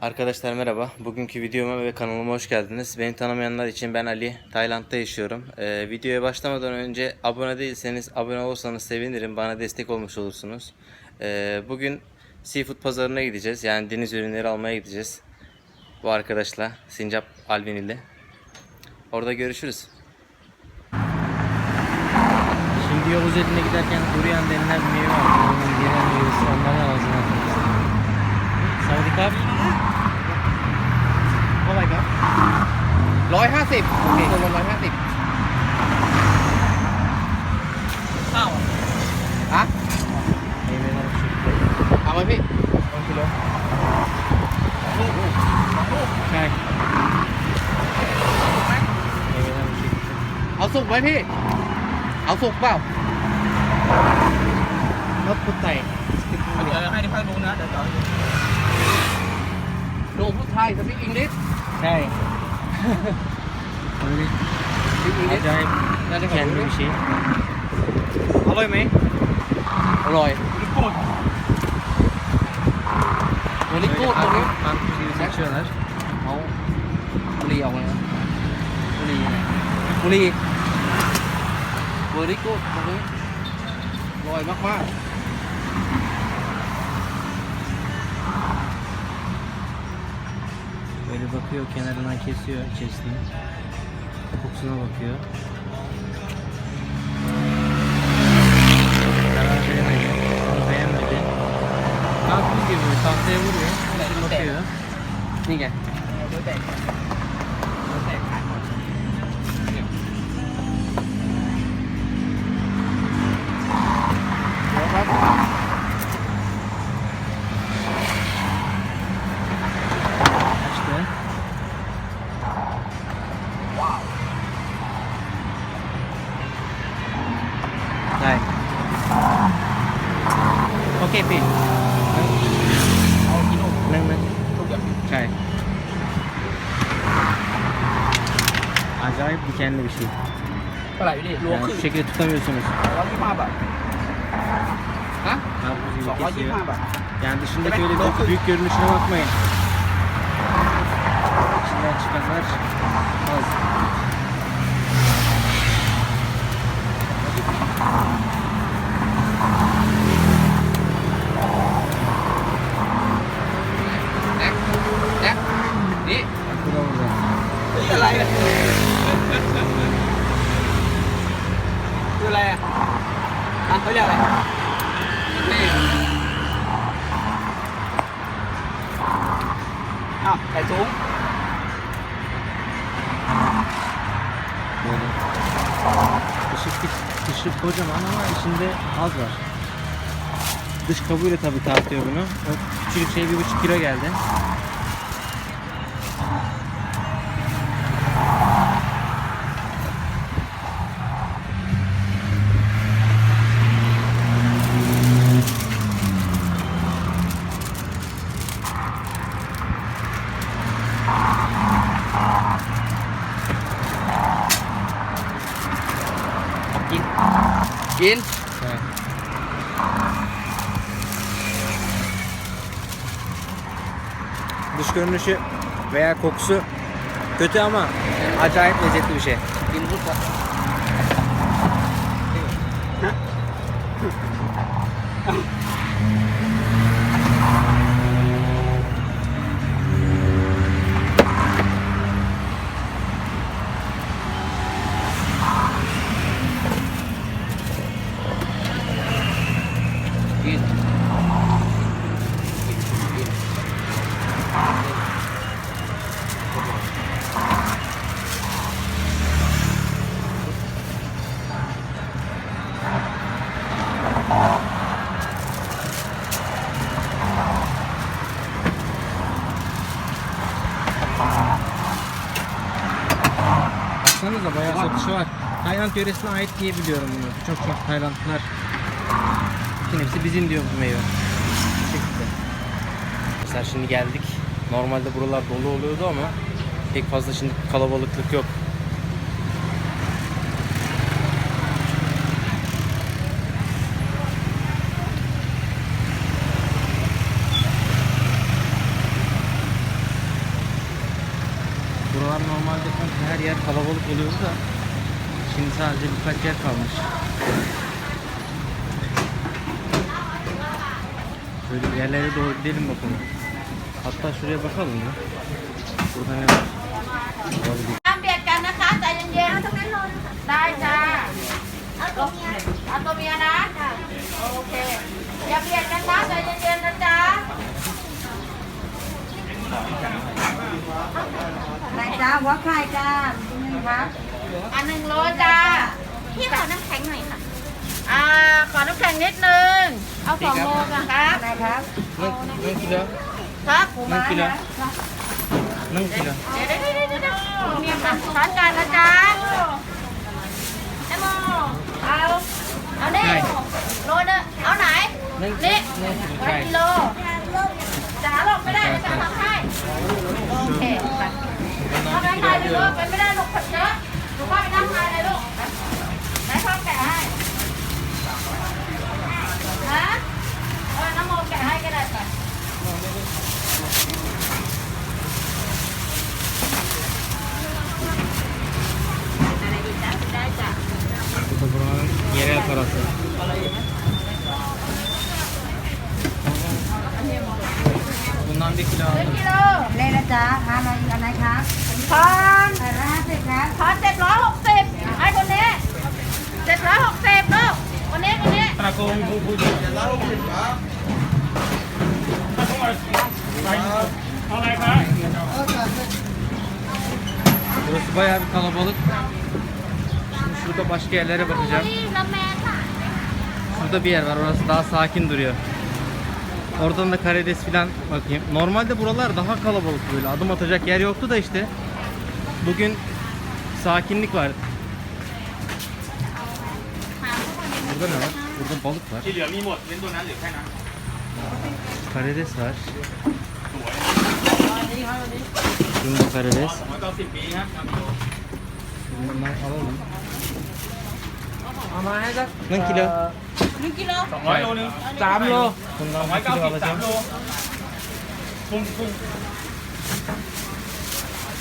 Arkadaşlar merhaba. Bugünkü videoma ve kanalıma hoş geldiniz. Beni tanımayanlar için ben Ali. Tayland'da yaşıyorum. Ee, videoya başlamadan önce abone değilseniz abone olursanız sevinirim. Bana destek olmuş olursunuz. Ee, bugün seafood pazarına gideceğiz. Yani deniz ürünleri almaya gideceğiz. Bu arkadaşla Sincap Alvin ile. Orada görüşürüz. Şimdi yol üzerinde giderken durian denilen bir meyve var. Onun genel meyvesi onların ağzına Saudi Cup. เสิบโอเครวมร้อยห้าสิบข้าวฮะ Meyveler bu şekilde. เอาไหมพี่10 kilo. ลูกสองลูกใช่เมนูชิคเอาสุกไหมพี่ เอาสุกเปล่ารถพุทไต่เดี๋ยวให้ที่พักดูนะเดี๋ยวต่อดูผู้ไทยสปิกอังกฤษใช่ Öyle acayip kendi bir şey. Aloy mu? Aloy. Böyle kurt mu? Mantıklı seçiyorlar. Mau. Kuli yok ya. Kuli. Kuli. Böyle kurt mu? Aloy bak bak. Böyle bakıyor kenarından kesiyor içerisini. 복숭아 볼게요. 아, 그게 뭐, 다 세우려. 이렇게요. 이게. dikenli bir şey. เท่าไหร่อยู่นี่รวม Yani ครึ่ง şu şekilde tutamıyorsunuz. ร้อยยี่สิบห้าบาท ฮะ Karpuz gibi สองร้อยยี่สิบ kesiyor. ห้าบาท Yani dışındaki Demek öyle ki büyük, dokuz. büyük görünüşüne bakmayın. İçinden çıkanlar az. Nè, nè, đi. Bu da burada. นี่อะไรเนี่ย คืออะไรอ่ะอ่ะเขาเรียกอะไร Đi. อ้าวไก่สูง Böyle. Dışı, dışı kocaman ama içinde az var. Dış kabuğuyla tabii tartıyor bunu. O küçük şey bir buçuk kilo geldi. Gin. Evet. Dış görünüşü veya kokusu kötü ama acayip lezzetli bir şey. Gin Tayland yöresine ait diye biliyorum bunu. Çok çok Taylandlılar. Bütün hepsi bizim diyor bu meyve. Bu şekilde. Mesela şimdi geldik. Normalde buralar dolu oluyordu ama pek fazla şimdi kalabalıklık yok. Buralar normalde her yer kalabalık oluyordu da şimdi sadece birkaç yer kalmış. Böyle yerlere doğru gidelim bakalım. Hatta şuraya bakalım ya. Burada ne var? Olabilir. ห้ามเบียดกันนะคะใจเย็นๆตรงนั้นเลยได้จ้าเอาตัวเมียเอาตัวเมียนะโอเคอย่าเบียดกันนะใจเย็นๆนะจ๊ะ อะไรจ้าหัวไข่จ้าจริงครับ อันหนึ่งโลจ้าพี่ขอน้ำแข็งหน่อยค่ะ อ่า ขอน้ำแข็งนิดนึง เอาสองโลกันครับอะไรครับ Nang kilo? ครับ Nang kilo? Nang kilo? เดี๋ยวเดี๋ยวเดี๋ยวเดี๋ยวเนี่ยค่ะช้อนกันนะจ๊ะไอ้โมเอาเอานี่ใช่โลนึงเอาไหนนั่นนี่นั่นวัใช่นกิโลจ๋าหลบไม่ได้นะจ๋าทำให้โอเคไปเอาไปถ่ายเลยลูกไปไม่ได้ลูกผัดเยอะ kalabalık. Şimdi şurada başka yerlere bakacağım. Şurada bir yer var. Orası daha sakin duruyor. Oradan da karides falan bakayım. Normalde buralar daha kalabalık böyle. Adım atacak yer yoktu da işte. Bugün sakinlik var. Burada ne var? Burada balık var. Karides var. Şurada karides. สองร้อยเก้าสิบปีครับ Bundan alalım. เอามาให้สัก Ne kilo? หนึ่งกิโลสองร้อยโลนึงสามโลสอง Bundan ร้อย bir เก้า kilo สิบสาม alacağım. โลกุ้งกุ้ง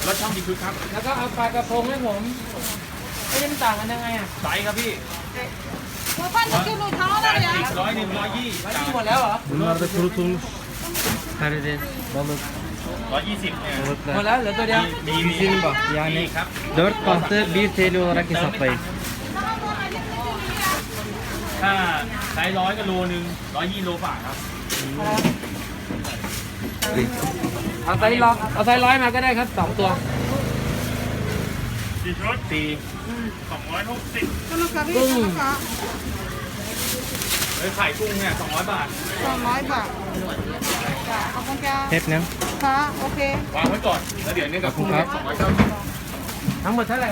รสช่องดีคือครับ แล้วก็เอาปลากระพงให้ผมไม่ได้มันต่างกันยังไงอะไซส์ครับพี่หัวปั้นจะกินหนูท้อแล้วเนี่ยร้อยหนึ่งร้อยยี่แล้วนี่หมดแล้วเหรอ Bunlar da kurutulmuş karides, balık, ร้อยยี่สิบเนี่ย หมด balıklar. แล้วเหลือตัวเดียว มีมี120 baht. Yani ครับ4 bahtı 1 TL olarak hesaplayın. ถ้าไซส์ร้อยก็โลนึงร้อยยี่โลฝ่าครับ เอาไซส์ร้อยเอาไซส์ร้อยมาก็ได้ครับสองตัว สี่ชุดสี่สองร้อยหกสิบกุ้งเฮ้ยไข่กุ้งเนี่ยสองร้อยบาท สองร้อยบาท จ้ะขอบคุณจ้า Hep ne? ค่ะโอเค วางไว้ก่อนแล้วเดี๋ยวนี้กับกุ้ง ครับ สองร้อยเก้าสิบ ทั้งหมดเท่าไหร่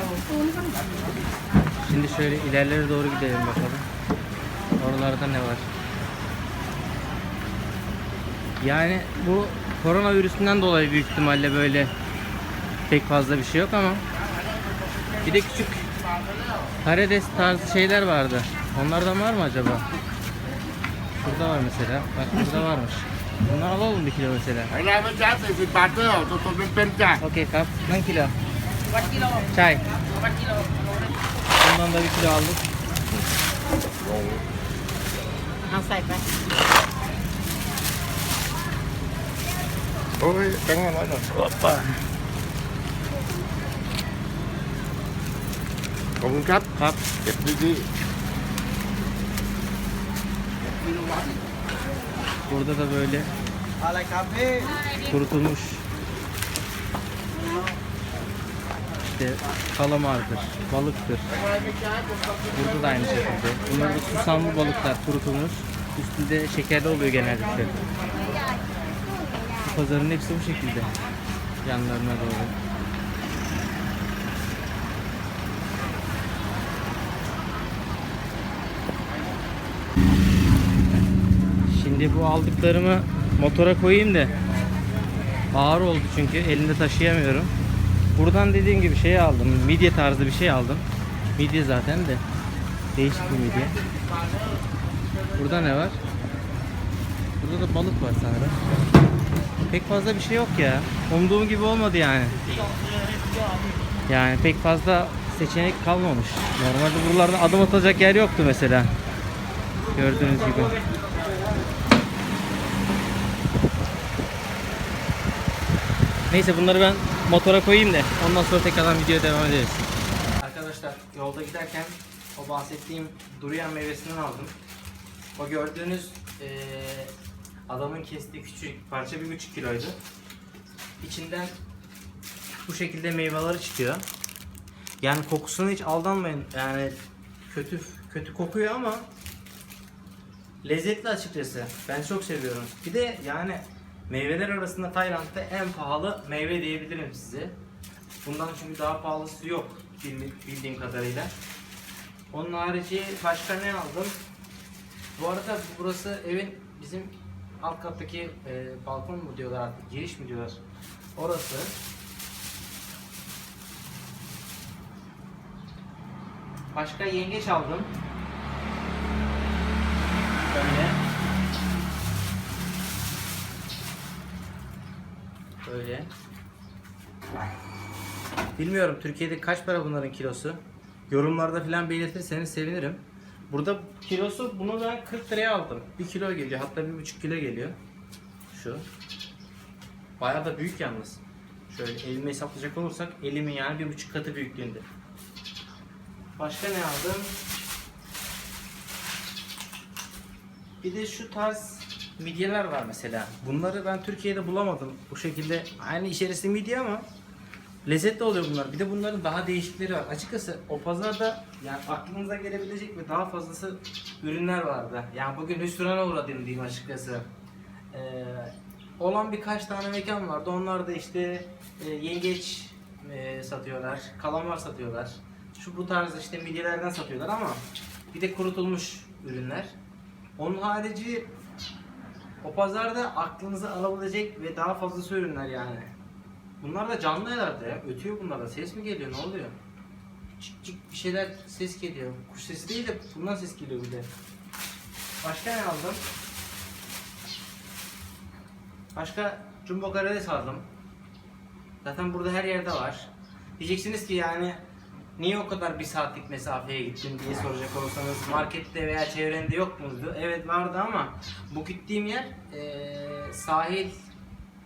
Şimdi şöyle ilerlere doğru gidelim bakalım. Oralarda ne var? Yani bu koronavirüsünden dolayı büyük ihtimalle böyle pek fazla bir şey yok ama bir de küçük karides tarzı şeyler vardı. Onlardan var mı acaba? Şurada var mesela. Bak burada varmış. Bunlar alalım bir kilo mesela. อะไรมันจ่าสี่สิบบาทด้วยเหรอสดๆเป็นๆจ้ะ Okey kap. Ne kilo? วัดกิโล Çay. วัดกิโล Bundan da bir kilo aldık. เอาใส่ไป โอ้ยแบงค์ห้าร้อยหน่อย Hoppa. ขอบคุณครับ Kap. เก็บดีๆ Burada da böyle kurutulmuş işte kalamardır, balıktır. Burada da aynı şekilde. Bunlar da susamlı balıklar kurutulmuş. Üstünde şekerli oluyor genellikle. Pazarın hepsi bu şekilde. Yanlarına doğru. Şimdi bu aldıklarımı motora koyayım da ağır oldu çünkü elimde taşıyamıyorum. Buradan dediğim gibi şey aldım. Midye tarzı bir şey aldım. Midye zaten de. Değişik bir midye. Burada ne var? Burada da balık var sanırım. Pek fazla bir şey yok ya. Umduğum gibi olmadı yani. Yani pek fazla seçenek kalmamış. Normalde buralarda adım atılacak yer yoktu mesela. Gördüğünüz gibi. Neyse bunları ben motora koyayım da ondan sonra tekrardan videoya devam ederiz. Arkadaşlar yolda giderken o bahsettiğim durian meyvesinden aldım. O gördüğünüz eee, adamın kestiği küçük parça bir buçuk kiloydu. İçinden bu şekilde meyveleri çıkıyor. Yani kokusuna hiç aldanmayın. Yani kötü kötü kokuyor ama lezzetli açıkçası. Ben çok seviyorum. Bir de yani meyveler arasında Tayland'da en pahalı meyve diyebilirim size. Bundan çünkü daha pahalısı yok bildiğim kadarıyla. Onun harici başka ne aldım? Bu arada burası evin bizim alt kattaki e, balkon mu diyorlar artık giriş mi diyorlar. Orası. Başka yengeç aldım. Böyle. Böyle. Bilmiyorum Türkiye'de kaç para bunların kilosu. Yorumlarda falan belirtirseniz sevinirim. Burada kilosu bunu ben 40 liraya aldım. 1 kilo geliyor hatta 1,5 kilo geliyor. Şu. Bayağı da büyük yalnız. Şöyle elime hesaplayacak olursak elimin yani bir buçuk katı büyüklüğünde. Başka ne aldım? Bir de şu tarz midyeler var mesela. Bunları ben Türkiye'de bulamadım. Bu şekilde aynı içerisinde midye ama lezzetli oluyor bunlar. Bir de bunların daha değişikleri var. Açıkçası o pazarda yani aklınıza gelebilecek ve daha fazlası ürünler vardı. Yani bugün hüsrana uğradım diyeyim açıkçası. Ee, olan birkaç tane mekan vardı. Onlar da işte e, yengeç e, satıyorlar, kalamar satıyorlar. Şu bu tarz işte midyelerden satıyorlar ama bir de kurutulmuş ürünler. Onun harici o pazarda aklınıza alabilecek ve daha fazlası ürünler yani. Bunlar da canlı herhalde ya. Ötüyor bunlar da. Ses mi geliyor? Ne oluyor? Çık çık bir şeyler ses geliyor. Kuş sesi değil de bundan ses geliyor bir de. Başka ne aldım? Başka jumbo karides aldım. Zaten burada her yerde var. Diyeceksiniz ki yani niye o kadar bir saatlik mesafeye gittin diye soracak olursanız markette veya çevrende yok muydu? Evet vardı ama bu gittiğim yer eee, sahil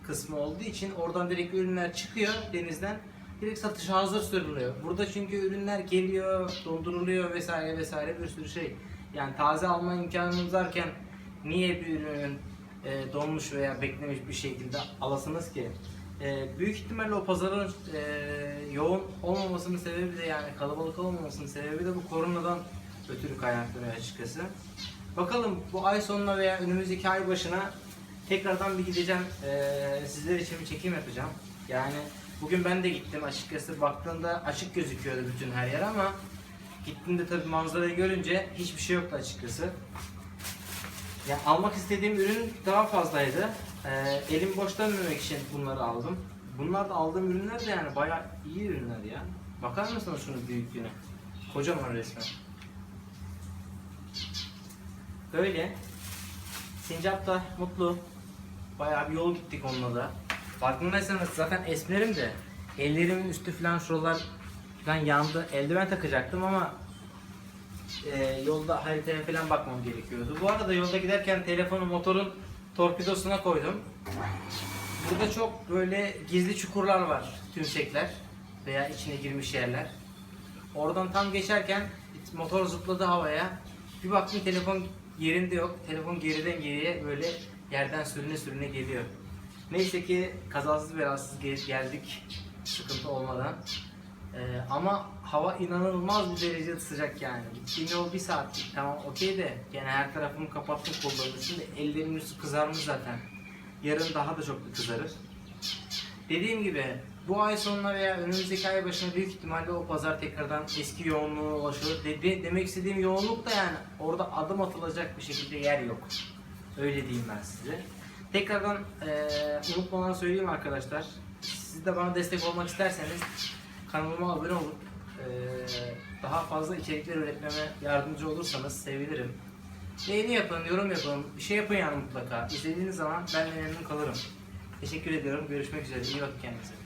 kısmı olduğu için oradan direkt ürünler çıkıyor denizden direkt satışa hazır sürülüyor. Burada çünkü ürünler geliyor, donduruluyor vesaire vesaire bir sürü şey. Yani taze alma imkanınız varken niye bir ürünün e, donmuş veya beklemiş bir şekilde alasınız ki? E, büyük ihtimalle o pazarın e, yoğun olmamasının sebebi de yani kalabalık olmamasının sebebi de bu koronadan ötürü kaynaklanıyor açıkçası. Bakalım bu ay sonuna veya önümüzdeki ay başına tekrardan bir gideceğim. E, sizler için bir çekim yapacağım. Yani bugün ben de gittim açıkçası baktığımda açık gözüküyordu bütün her yer ama gittiğimde tabii manzarayı görünce hiçbir şey yoktu açıkçası. Ya almak istediğim ürün daha fazlaydı. Ee, elim boş dönmemek için bunları aldım. Bunlar da aldığım ürünler de yani bayağı iyi ürünler ya. Bakar mısınız şunun büyüklüğüne? Kocaman resmen. Böyle. Sincap da mutlu. Bayağı bir yol gittik onunla da. Farkındaysanız zaten esmerim de ellerimin üstü falan şuralar falan yandı. Eldiven takacaktım ama e, yolda haritaya falan bakmam gerekiyordu. Bu arada yolda giderken telefonu motorun torpidosuna koydum. Burada çok böyle gizli çukurlar var, tümsekler veya içine girmiş yerler. Oradan tam geçerken motor zıpladı havaya. Bir baktım telefon yerinde yok. Telefon geriden geriye böyle yerden sürüne sürüne geliyor. Neyse ki kazasız belasız gel- geldik sıkıntı olmadan. Ee, ama hava inanılmaz bir derecede sıcak yani. Gittiğim yol bir saatlik tamam okey de gene her tarafımı kapattım kollarımın üstünde ellerimin üstü kızarmış zaten. Yarın daha da çok bir kızarır. Dediğim gibi bu ay sonuna veya önümüzdeki ay başına büyük ihtimalle o pazar tekrardan eski yoğunluğuna ulaşır. Dedi, demek istediğim yoğunluk da yani orada adım atılacak bir şekilde yer yok. Öyle diyeyim ben size. Tekrardan eee unutmadan söyleyeyim arkadaşlar. Siz de bana destek olmak isterseniz kanalıma abone olup eee, daha fazla içerikler üretmeme yardımcı olursanız sevinirim. Beğeni yapın, yorum yapın, bir şey yapın yani mutlaka. İzlediğiniz zaman ben memnun kalırım. Teşekkür ediyorum. Görüşmek üzere. İyi bakın kendinize.